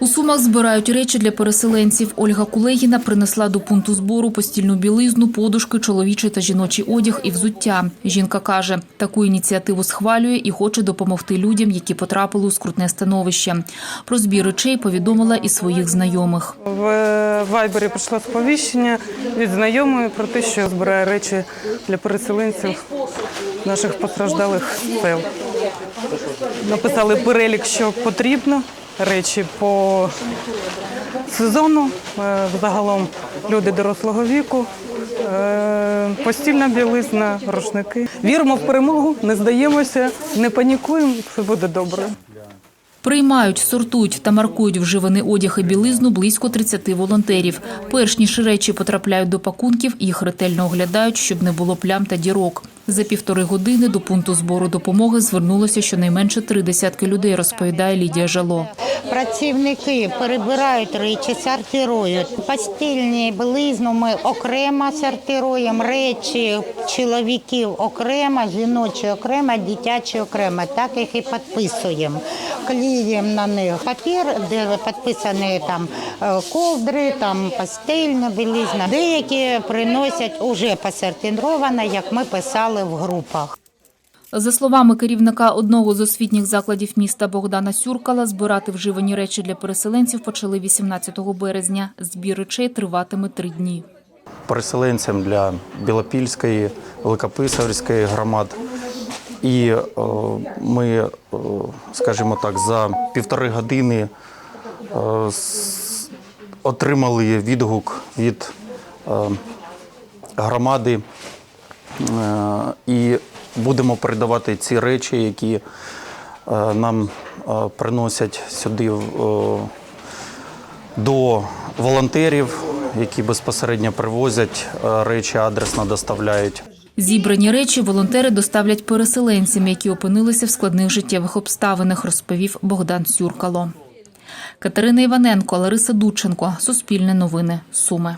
У Сумах збирають речі для переселенців. Ольга Кулегіна принесла до пункту збору постільну білизну, подушки, чоловічий та жіночий одяг і взуття. Жінка каже, таку ініціативу схвалює і хоче допомогти людям, які потрапили у скрутне становище. Про збір речей повідомила і своїх знайомих. В Вайбері прийшло сповіщення від знайомої про те, що збирає речі для переселенців наших постраждалих сел. Написали перелік, що потрібно, речі по сезону, е, загалом люди дорослого віку, е, постільна білизна, рушники. Віримо в перемогу, не здаємося, не панікуємо, все буде добре. Приймають, сортують та маркують вживаний одяг і білизну близько 30 волонтерів. Перш ніж речі потрапляють до пакунків, їх ретельно оглядають, щоб не було плям та дірок. За півтори години до пункту збору допомоги звернулося щонайменше три десятки людей, розповідає Лідія Жало. Працівники перебирають речі, сортирують. Постільні білизну ми окремо сортируємо, речі чоловіків окремо, жіночі окремо, дитячі окремо. Так їх і підписуємо. Клеїмо на них папір, де підписані там е, ковдри, там постільна білизна. Деякі приносять уже посортировано, як ми писали в групах. За словами керівника одного з освітніх закладів міста Богдана Сюркала, збирати вживані речі для переселенців почали 18 березня. Збір речей триватиме три дні. переселенцям для Білопільської, Великописарської громад. І е, ми, е, скажімо так, за півтори години е, с- отримали відгук від е, громади і будемо передавати ці речі, які е, нам е, приносять сюди е, до волонтерів, які безпосередньо привозять е, речі, адресно доставляють. Зібрані речі волонтери доставлять переселенцям, які опинилися в складних життєвих обставинах, розповів Богдан Сюркало. Катерина Іваненко, Лариса Дудченко. Суспільне новини. Суми.